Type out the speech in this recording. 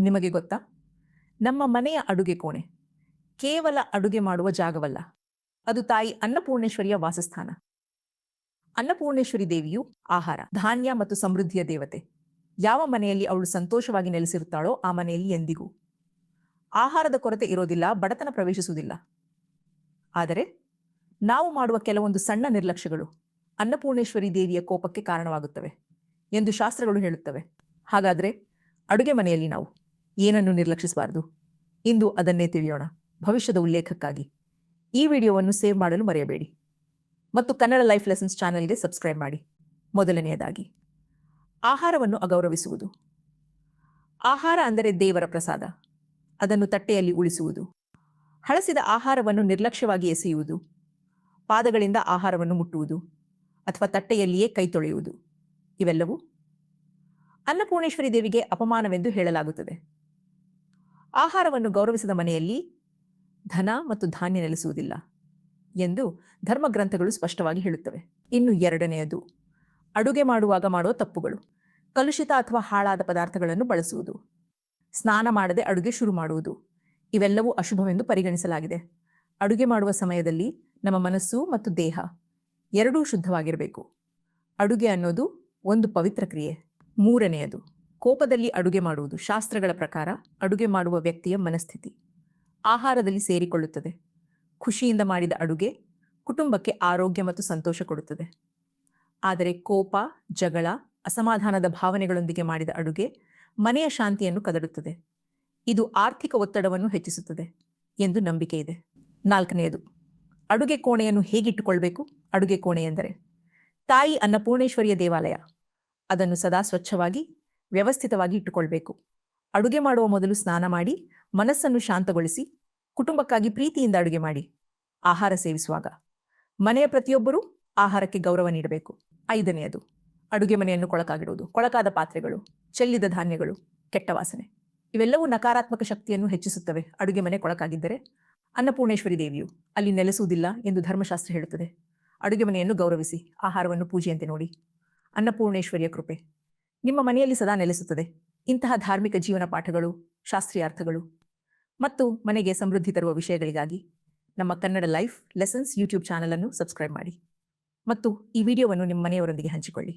ನಿಮಗೆ ಗೊತ್ತಾ? ನಮ್ಮ ಮನೆಯ ಅಡುಗೆ ಕೋಣೆ ಕೇವಲ ಅಡುಗೆ ಮಾಡುವ ಜಾಗವಲ್ಲ. ಅದು ತಾಯಿ ಅನ್ನಪೂರ್ಣೇಶ್ವರಿಯ ವಾಸಸ್ಥಾನ. ಅನ್ನಪೂರ್ಣೇಶ್ವರಿ ದೇವಿಯು ಆಹಾರ, ಧಾನ್ಯ ಮತ್ತು ಸಮೃದ್ಧಿಯ ದೇವತೆ. ಯಾವ ಮನೆಯಲ್ಲಿ ಅವಳು ಸಂತೋಷವಾಗಿ ನೆಲೆಸಿರುತ್ತಾಳೋ ಆ ಮನೆಯಲ್ಲಿ ಎಂದಿಗೂ. ಆಹಾರದ ಕೊರತೆ ಇರೋದಿಲ್ಲ, ಬಡತನ ಪ್ರವೇಶಿಸುವುದಿಲ್ಲ. ಆದರೆ ನಾವು ಮಾಡುವ ಕೆಲವೊಂದು ಸಣ್ಣ ನಿರ್ಲಕ್ಷ್ಯಗಳು ಅನ್ನಪೂರ್ಣೇಶ್ವರಿ ದೇವಿಯ ಕೋಪಕ್ಕೆ ಕಾರಣವಾಗುತ್ತವೆ ಎಂದು ಶಾಸ್ತ್ರಗಳು ಹೇಳುತ್ತವೆ. ಹಾಗಾದರೆ ಅಡುಗೆ ಮನೆಯಲ್ಲಿ ನಾವು ಏನನ್ನು ನಿರ್ಲಕ್ಷಿಸಬಾರದು? ಇಂದು ಅದನ್ನೇ ತಿಳಿಯೋಣ. ಭವಿಷ್ಯದ ಉಲ್ಲೇಖಕ್ಕಾಗಿ. ಈ ವಿಡಿಯೋವನ್ನು ಸೇವ್ ಮಾಡಲು ಮರೆಯಬೇಡಿ. ಮತ್ತು ಕನ್ನಡ ಲೈಫ್ ಲೆಸನ್ಸ್ ಚಾನೆಲ್ಗೆ ಸಬ್ಸ್ಕ್ರೈಬ್ ಮಾಡಿ. ಮೊದಲನೆಯದಾಗಿ, ಆಹಾರವನ್ನು ಅಗೌರವಿಸುವುದು. ಆಹಾರ ಅಂದರೆ ದೇವರ ಪ್ರಸಾದ. ಅದನ್ನು ತಟ್ಟೆಯಲ್ಲಿ ಉಳಿಸುವುದು. ಹಳಸಿದ ಆಹಾರವನ್ನು ನಿರ್ಲಕ್ಷ್ಯವಾಗಿ ಎಸೆಯುವುದು. ಪಾದಗಳಿಂದ ಆಹಾರವನ್ನು ಮುಟ್ಟುವುದು. ಅಥವಾ ತಟ್ಟೆಯಲ್ಲಿಯೇ ಕೈ ತೊಳೆಯುವುದು. ಇವೆಲ್ಲವೂ ಅನ್ನಪೂರ್ಣೇಶ್ವರಿ ದೇವಿಗೆ ಅಪಮಾನವೆಂದು ಹೇಳಲಾಗುತ್ತದೆ. ಆಹಾರವನ್ನು ಗೌರವಿಸಿದ ಮನೆಯಲ್ಲಿ ಧನ ಮತ್ತು ಧಾನ್ಯ ನೆಲೆಸುವುದಿಲ್ಲ ಎಂದು ಧರ್ಮಗ್ರಂಥಗಳು ಸ್ಪಷ್ಟವಾಗಿ ಹೇಳುತ್ತವೆ. ಇನ್ನು ಎರಡನೆಯದು, ಅಡುಗೆ ಮಾಡುವಾಗ ಮಾಡುವ ತಪ್ಪುಗಳು. ಕಲುಷಿತ ಅಥವಾ ಹಾಳಾದ ಪದಾರ್ಥಗಳನ್ನು ಬಳಸುವುದು. ಸ್ನಾನ ಮಾಡದೆ ಅಡುಗೆ ಶುರು ಮಾಡುವುದು. ಇವೆಲ್ಲವೂ ಅಶುಭವೆಂದು ಪರಿಗಣಿಸಲಾಗಿದೆ. ಅಡುಗೆ ಮಾಡುವ ಸಮಯದಲ್ಲಿ ನಮ್ಮ ಮನಸ್ಸು ಮತ್ತು ದೇಹ ಎರಡೂ ಶುದ್ಧವಾಗಿರಬೇಕು. ಅಡುಗೆ ಅನ್ನೋದು ಒಂದು ಪವಿತ್ರ ಕ್ರಿಯೆ. ಮೂರನೆಯದು ಕೋಪದಲ್ಲಿ ಅಡುಗೆ ಮಾಡುವುದು ಶಾಸ್ತ್ರಗಳ ಪ್ರಕಾರ ಅಡುಗೆ ಮಾಡುವ ವ್ಯಕ್ತಿಯ ಮನಸ್ಥಿತಿ. ಆಹಾರದಲ್ಲಿ ಸೇರಿಕೊಳ್ಳುತ್ತದೆ. ಖುಷಿಯಿಂದ ಮಾಡಿದ ಅಡುಗೆ ಕುಟುಂಬಕ್ಕೆ ಆರೋಗ್ಯ ಮತ್ತು ಸಂತೋಷ ಕೊಡುತ್ತದೆ. ಆದರೆ ಕೋಪ, ಜಗಳ, ಅಸಮಾಧಾನದ ಭಾವನೆಗಳೊಂದಿಗೆ ಮಾಡಿದ ಅಡುಗೆ ಮನೆಯ ಶಾಂತಿಯನ್ನು ಕದಡುತ್ತದೆ. ಇದು ಆರ್ಥಿಕ ಒತ್ತಡವನ್ನು ಹೆಚ್ಚಿಸುತ್ತದೆ ಎಂದು ನಂಬಿಕೆ ಇದೆ. ನಾಲ್ಕನೆಯದು, ಅಡುಗೆ ಕೋಣೆಯನ್ನು ಹೇಗಿಟ್ಟುಕೊಳ್ಬೇಕು? ಅಡುಗೆ ಕೋಣೆ ಎಂದರೆ ತಾಯಿ ಅನ್ನಪೂರ್ಣೇಶ್ವರಿಯ ದೇವಾಲಯ. ಅದನ್ನು ಸದಾ ಸ್ವಚ್ಛವಾಗಿ ವ್ಯವಸ್ಥಿತವಾಗಿ ಇಟ್ಟುಕೊಳ್ಬೇಕು. ಅಡುಗೆ ಮಾಡುವ ಮೊದಲು ಸ್ನಾನ ಮಾಡಿ, ಮನಸ್ಸನ್ನು ಶಾಂತಗೊಳಿಸಿ, ಕುಟುಂಬಕ್ಕಾಗಿ ಪ್ರೀತಿಯಿಂದ ಅಡುಗೆ ಮಾಡಿ, ಆಹಾರ ಸೇವಿಸುವಾಗ. ಮನೆಯ ಪ್ರತಿಯೊಬ್ಬರೂ ಆಹಾರಕ್ಕೆ ಗೌರವ ನೀಡಬೇಕು. ಐದನೆಯದು, ಅಡುಗೆ ಮನೆಯನ್ನು ಕೊಳಕಾಗಿಡುವುದು. ಕೊಳಕಾದ ಪಾತ್ರೆಗಳು, ಚೆಲ್ಲಿದ ಧಾನ್ಯಗಳು, ಕೆಟ್ಟ ವಾಸನೆ. ಇವೆಲ್ಲವೂ ನಕಾರಾತ್ಮಕ ಶಕ್ತಿಯನ್ನು ಹೆಚ್ಚಿಸುತ್ತವೆ. ಅಡುಗೆ ಮನೆ ಕೊಳಕಾಗಿದ್ದರೆ ಅನ್ನಪೂರ್ಣೇಶ್ವರಿ ದೇವಿಯು ಅಲ್ಲಿ ನೆಲೆಸುವುದಿಲ್ಲ ಎಂದು ಧರ್ಮಶಾಸ್ತ್ರ ಹೇಳುತ್ತದೆ. ಅಡುಗೆ ಮನೆಯನ್ನು ಗೌರವಿಸಿ, ಆಹಾರವನ್ನು ಪೂಜೆಯಂತೆ ನೋಡಿ. ಅನ್ನಪೂರ್ಣೇಶ್ವರಿಯ ಕೃಪೆ. ನಿಮ್ಮ ಮನೆಯಲ್ಲಿ ಸದಾ ನೆಲೆಸುತ್ತದೆ. ಇಂತಹ ಧಾರ್ಮಿಕ ಜೀವನ ಪಾಠಗಳು ಶಾಸ್ತ್ರೀಯ ಅರ್ಥಗಳು ಮತ್ತು ಮನೆಗೆ ಸಮೃದ್ಧಿ ತರುವ ವಿಷಯಗಳಿಗಾಗಿ ನಮ್ಮ ಕನ್ನಡ ಲೈಫ್ ಲೆಸನ್ಸ್ ಯೂಟ್ಯೂಬ್ ಚಾನಲನ್ನು ಸಬ್ಸ್ಕ್ರೈಬ್ ಮಾಡಿ ಮತ್ತು ಈ ವಿಡಿಯೋವನ್ನು ನಿಮ್ಮ ಮನೆಯವರೊಂದಿಗೆ ಹಂಚಿಕೊಳ್ಳಿ.